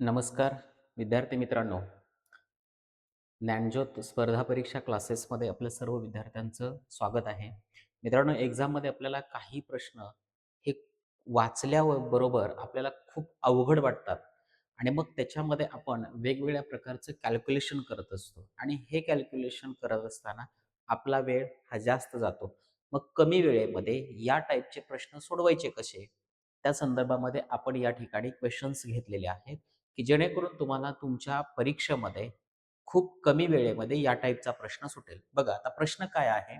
नमस्कार विद्यार्थी मित्रांनो. ज्ञानज्योत स्पर्धा परीक्षा क्लासेसमध्ये आपल्या सर्व विद्यार्थ्यांचं स्वागत आहे. मित्रांनो एक्झाममध्ये आपल्याला काही प्रश्न हे वाचल्याबरोबर आपल्याला खूप अवघड वाटतात. आणि मग त्याच्यामध्ये आपण वेगवेगळ्या प्रकारचं कॅल्क्युलेशन करत असतो. आणि हे कॅल्क्युलेशन करत असताना आपला वेळ हा जास्त जातो. मग कमी वेळेमध्ये या टाईपचे प्रश्न सोडवायचे कसे? त्या संदर्भामध्ये आपण या ठिकाणी क्वेश्चन्स घेतलेले आहेत. की जेणेकरून तुम्हाला तुमच्या परीक्षेमध्ये खूप कमी वेळेमध्ये या टाईपचा प्रश्न सुटेल. बघा आता प्रश्न काय आहे?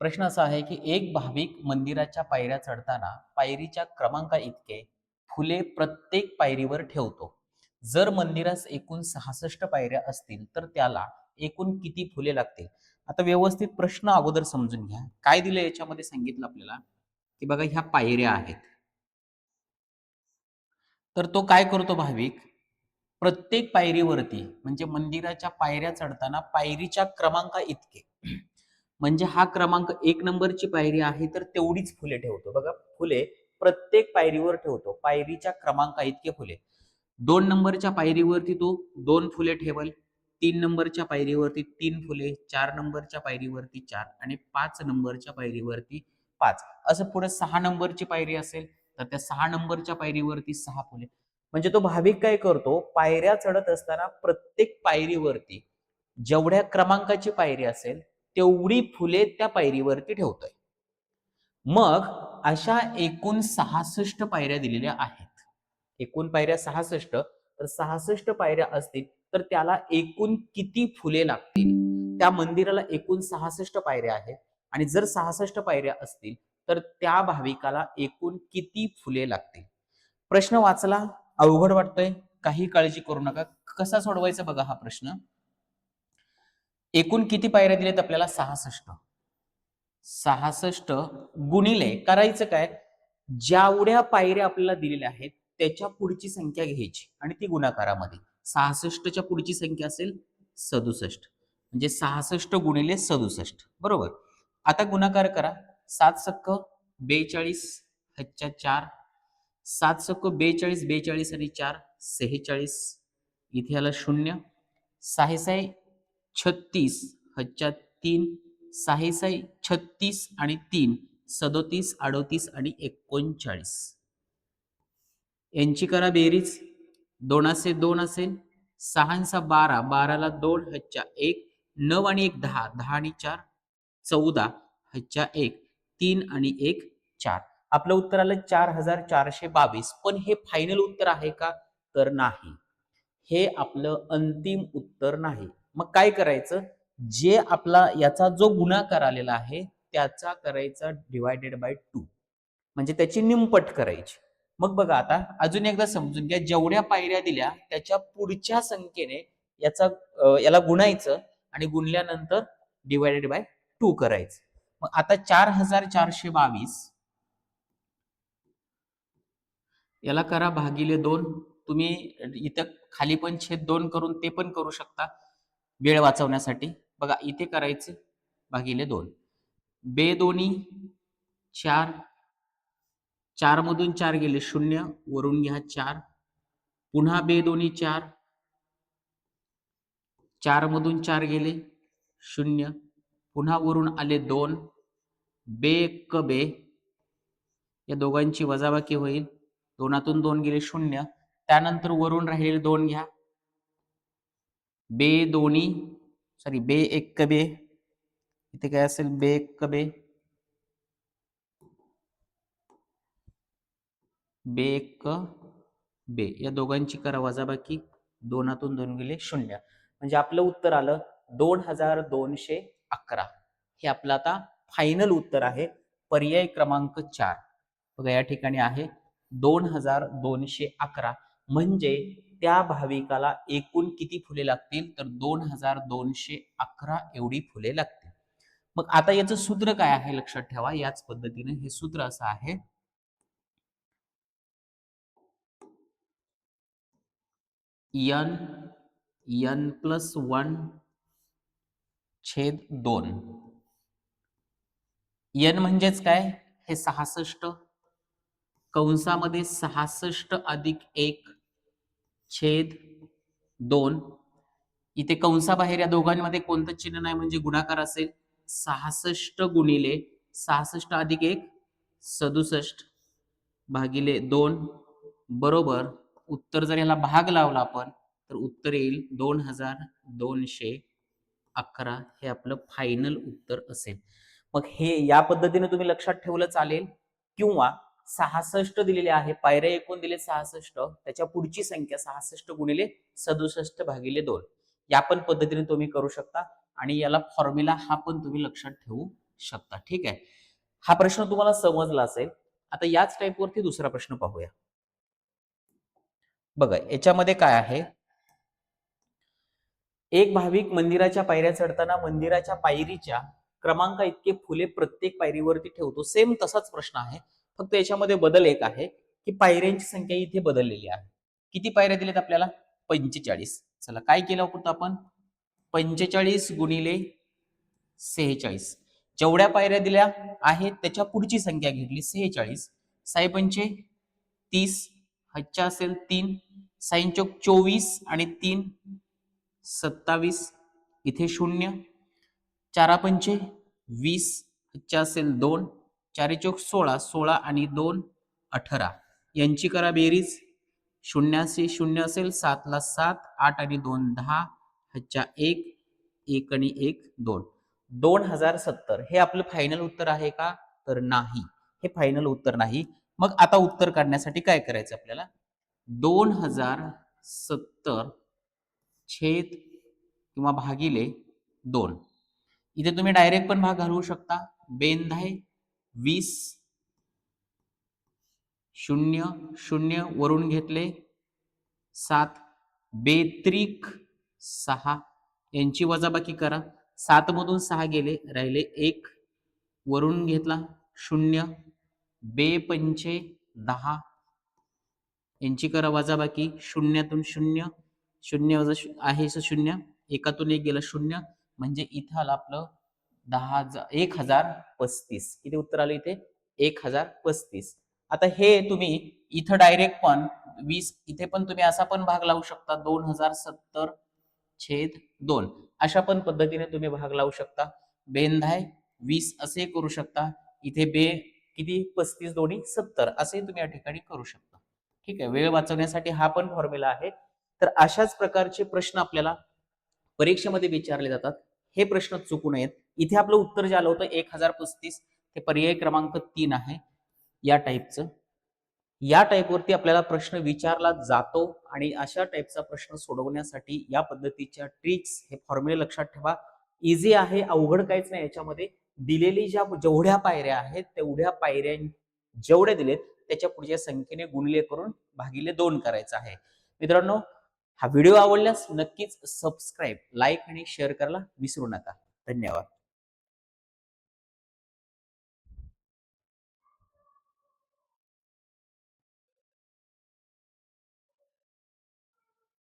प्रश्न असा आहे की एक भाविक मंदिराच्या पायऱ्या चढताना पायरीच्या क्रमांका इतके फुले प्रत्येक पायरीवर ठेवतो. जर मंदिरास एकूण सहासष्ट पायऱ्या असतील तर त्याला एकूण किती फुले लागतील? आता व्यवस्थित प्रश्न अगोदर समजून घ्या. काय दिलं याच्यामध्ये सांगितलं आपल्याला? की बघा ह्या पायऱ्या आहेत. तर तो काय करतो भाविक? प्रत्येक पायरीवरती म्हणजे मंदिराच्या पायऱ्या चढताना पायरीच्या क्रमांका इतके. म्हणजे हा क्रमांक एक नंबरची पायरी आहे तर तेवढीच फुले ठेवतो. बघा फुले प्रत्येक पायरीवर ठेवतो. पायरीच्या क्रमांका इतके फुले. दोन नंबरच्या पायरीवरती तो दोन फुले ठेवल तीन नंबरच्या पायरीवरती तीन फुले चार नंबरच्या पायरीवरती चार आणि पाच नंबरच्या पायरीवरती पाच. असं पुढे सहा नंबरची पायरी असेल तर त्या सहा नंबरच्या पायरीवरती सहा फुले. म्हणजे तो भाविक काय करतो? पायऱ्या चढत असताना प्रत्येक पायरीवरती जेवढ्या क्रमांकाची पायरी असेल तेवढी फुले त्या पायरीवरती ठेवतोय. मग अशा एकूण सहासष्ट पायऱ्या दिलेल्या आहेत. एकूण पायऱ्या सहासष्ट तर सहासष्ट पायऱ्या असतील तर त्याला एकूण किती फुले लागतील? त्या मंदिराला एकूण सहासष्ट पायऱ्या आहेत. आणि जर सहासष्ट पायऱ्या असतील तर त्या भाविकाला एकूण किती फुले लागतील? प्रश्न वाचला अवघड वाटतोय काही काळजी करू नका. कसा सोडवायचा बघा हा प्रश्न. एकूण किती पायऱ्या दिलेत आपल्याला? सहासष्ट. सहासष्ट गुणिले करायचं काय? जेवढ्या पायऱ्या आपल्याला दिलेल्या आहेत त्याच्या पुढची संख्या घ्यायची आणि ती गुणाकारामध्ये. सहासष्टच्या पुढची संख्या असेल सदुसष्ट. म्हणजे सहासष्ट गुणिले सदुसष्ट. बरोबर? आता गुणाकार करा. सात सक्क बेचाळीस हच्च्या चार. सात सक्क बेचाळीस बेचाळीस आणि चार सेहेचाळीस. इथे आलं शून्य. साहेसाय छत्तीस हच्च्या तीन. साहेसाई छत्तीस आणि तीन सदोतीस अडोतीस आणि एकोणचाळीस. यांची करा बेरीज. दोनासे दोन असेल सहांचा बारा बाराला दोन हच्च्या एक. नऊ आणि एक दहा. दहा आणि चार चौदा हच्च्या एक. तीन आणि एक चार. आपलं उत्तर आलं चार हजार चारशे बावीस. पण हे फायनल उत्तर आहे का? तर नाही. हे आपलं अंतिम उत्तर नाही. मग काय करायचं? जे आपला याचा जो गुणाकार आलेला आहे त्याचा करायचा डिवायडेड बाय टू म्हणजे त्याची निमपट करायची. मग बघा आता अजून एकदा समजून घ्या. जेवढ्या पायऱ्या दिल्या त्याच्या पुढच्या संख्येने याचा याला गुणायचं आणि गुणल्यानंतर डिवायडेड बाय टू करायचं. मग आता चार हजार चारशे बावीस. याला करा भागिले दोन. तुम्ही इथं खाली पण छेद दोन करून ते पण करू शकता वेळ वाचवण्यासाठी. बघा इथे करायचे भागिले दोन. बे दोन्ही चार. चार मधून चार गेले शून्य वरून घ्या चार. पुन्हा बे दोन्ही चार. चार मधून चार गेले शून्य. पुन्हा वरून आले दोन. बे क बे. या दोघांची वजाबाकी होईल. दोनातून दोन गेले शून्य. त्यानंतर वरून राहिलेले दोन घ्या. बे दोन्ही. सॉरी बे एक बे. इथे काय असेल? बे एक बे. बे एक बे. या दोघांची करा वजाबाकी. दोनातून दोन गेले शून्य. म्हणजे आपलं उत्तर आलं दोन हजार दोनशे अकरा. हे आपलं आता फायनल उत्तर आहे. पर्याय क्रमांक चार. बघा या ठिकाणी आहे दोन हजार दोनशे अकरा. म्हणजे त्या भाविकाला एकूण किती फुले लागतील? तर दोन हजार दोनशे अकरा एवढी फुले लागतील. मग आता याचं सूत्र काय आहे लक्षात ठेवा. याच पद्धतीने हे सूत्र असं आहे. यन यन प्लस वन छेद दोन. यन म्हणजेच काय? हे सहासष्ट. कंसामध्ये सहासष्ट अधिक एक छेद दोन. इथे कंसाबाहेर या दोघांमध्ये कोणतं चिन्ह नाही म्हणजे गुणाकार असेल सहासष्ट गुणिले सहासष्ट अधिक एक सदुसष्ट भागिले दोन. बरोबर. उत्तर जर याला भाग लावला आपण तर उत्तर येईल दोन हजार दोनशे अकरा हे आपलं फायनल उत्तर असेल. मग हे या पद्धतीने तुम्ही लक्षात ठेवलं चालेल. किंवा सहासष्ट दिलेले आहे पायऱ्या एकूण दिले सहासष्ट त्याच्या पुढची संख्या सहासष्ट गुणिले सदुसष्ट भागिले दोन. या पण पद्धतीने तुम्ही करू शकता आणि याला फॉर्म्युला हा पण तुम्ही लक्षात ठेवू शकता. ठीक आहे? हा प्रश्न तुम्हाला समजला असेल. आता याच टाईपवरती दुसरा प्रश्न पाहूया. बघा याच्यामध्ये काय आहे? एक भाविक मंदिराच्या पायऱ्या चढताना मंदिराच्या पायरीच्या क्रमांका इतके फुले प्रत्येक पायरीवरती ठेवतो. सेम तसाच प्रश्न आहे. फक्त याच्यामध्ये बदल एक आहे की पायऱ्यांची संख्या इथे बदललेली आहे. किती पायऱ्या दिल्यात आपल्याला? पंचेचाळीस. चला काय केलं होतं आपण? पंचेचाळीस गुणिले सेहेचाळीस. जेवढ्या पायऱ्या दिल्या आहेत त्याच्या पुढची संख्या घेतली सेहेचाळीस. साईपंचे तीस हच्चा असेल तीन. साईन चोवीस आणि तीन. सत्तावीस इथे शून्य. चारा पंचे वीस हच्चा असेल दोन. चारी चौक सोळा सोळा आणि दोन अठरा. यांची करा बेरीज. शून्याशी शून्य असेल सातला सात आठ आणि दोन दहा. हच्चा एक एक आणि एक दोन. दोन हजार सत्तर. हे आपलं फायनल उत्तर आहे का? तर नाही. हे फायनल उत्तर नाही. मग आता उत्तर काढण्यासाठी काय करायचं आपल्याला? दोन हजार सत्तर छेद किंवा भागिले दोन. इथे तुम्ही डायरेक्ट पण भाग घालवू शकता. बेंधाय वीस शून्य शून्य वरून घेतले सात बेत्रिक सहा. यांची वजाबाकी करा. सात मधून सहा गेले राहिले एक. वरून घेतला शून्य. बे पंचे दहा. यांची करा वजाबाकी. शून्यातून शून्य. शून्य वजा आहे असं शून्य एकातून एक गेलं शून्य म्हणजे इथं आलं आपलं दहा हजार एक हजार पस्तीस. किती उत्तर आलं इथे? एक हजार पस्तीस. आता हे तुम्ही इथं डायरेक्ट पण वीस इथे पण तुम्ही असा पण भाग लावू शकता दोन हजार सत्तर छेद दोन. अशा पण पद्धतीने तुम्ही भाग लावू शकता. बेंधाय वीस असे करू शकता. इथे बे किती? पस्तीस दोन्ही सत्तर. असे तुम्ही या ठिकाणी करू शकता. ठीक आहे वेळ वाचवण्यासाठी हा पण फॉर्म्युला आहे. तर अशाच प्रकारचे प्रश्न आपल्याला परीक्षेमध्ये विचारले जातात. हे प्रश्न चुकू नयेत. इथे आपलं उत्तर जे आलं होतं एक हजार पस्तीस ते पर्याय क्रमांक तीन आहे. या टाईपचं या टाईपवरती आपल्याला प्रश्न विचारला जातो आणि अशा टाईपचा प्रश्न सोडवण्यासाठी या पद्धतीच्या ट्रिक्स हे फॉर्म्युले लक्षात ठेवा. इझी आहे अवघड काहीच नाही याच्यामध्ये. दिलेली ज्या जेवढ्या पायऱ्या आहेत तेवढ्या पायऱ्या जेवढे दिलेत त्याच्या पुढच्या संख्येने गुणले करून भागिले दोन करायचं आहे. मित्रांनो हा व्हिडिओ आवडल्यास नक्कीच सबस्क्राईब लाईक आणि शेअर करायला विसरू नका. धन्यवाद.